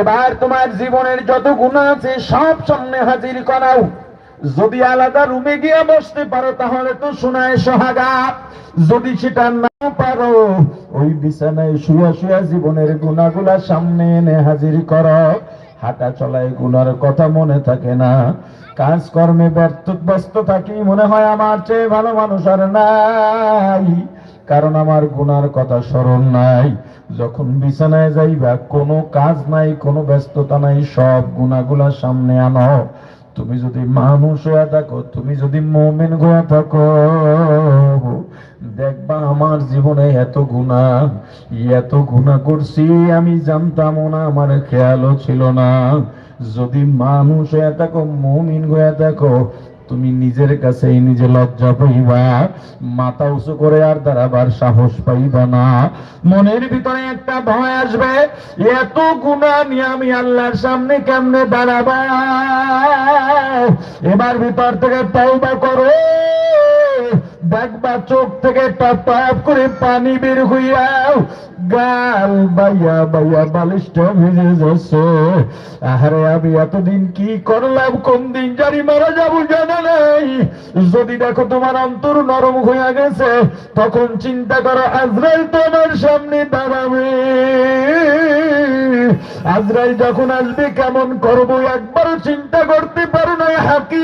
এবার তোমার জীবনের যত গুণা আছে, সব সামনে হাজির করাও। যদি আলাদা রুমে গিয়ে বসতে পারো, তাহলে তো শোনায় সোহাগা যদি সেটা না পারো, ওই বিছানায় শুয়া শুয়া জীবনের গুণাগুলা সামনে এনে হাজির করো। হাঁটা চলায় গুনার কথা মনে থাকে না। কাজকর্মে ব্যর্থ ব্যস্ত থাকি মনে হয় আমার চেয়ে ভালো মানুষ আর নাই। কারণ আমার গুনার কথা স্মরণ নাই। যখন বিছানায় যাইবা, কোনো কাজ নাই, কোনো ব্যস্ততা নাই, সব গুণাগুলা সামনে আনো। তুমি যদি মানুষ হয়ে থাকো, তুমি যদি মোমেন হয়ে থাকো, দেখবা আমার জীবনে এত গুণা এত গুণা করছি, আমি জানতামও না, আমার খেয়ালও ছিল না। যদি মানুষ হয়ে থাকো, মমিন হয়ে থাকো তুমি নিজের কাছেই নিজে লজ্জা পাইবা। মাথা উঁচু করে আর দাঁড়াবার সাহস পাইবা না। মনের ভিতরে একটা ভয় আসবে, এত গুণা নিয়ে আমি আল্লাহর সামনে কেমনে দাঁড়াবা? এবার ভিতর থেকে তাইবা করো। দেখবা চোখ থেকে টপ করে পানি বের হইয়াও গাল বাইয়া বাইয়া বালিশটা ভিজে যাচ্ছে। আহারে, আমি এতদিন কি করলাম? কোন দিন জানি মারা যাব, জানা নাই। যদি দেখো তোমার অন্তর নরম হইয়া গেছে, তখন চিন্তা করো, আজরাইল তোমার সামনে দাঁড়াবে। আজরাইল যখন আসবে, কেমন করব একবারও চিন্তা করতে পারো না হাকি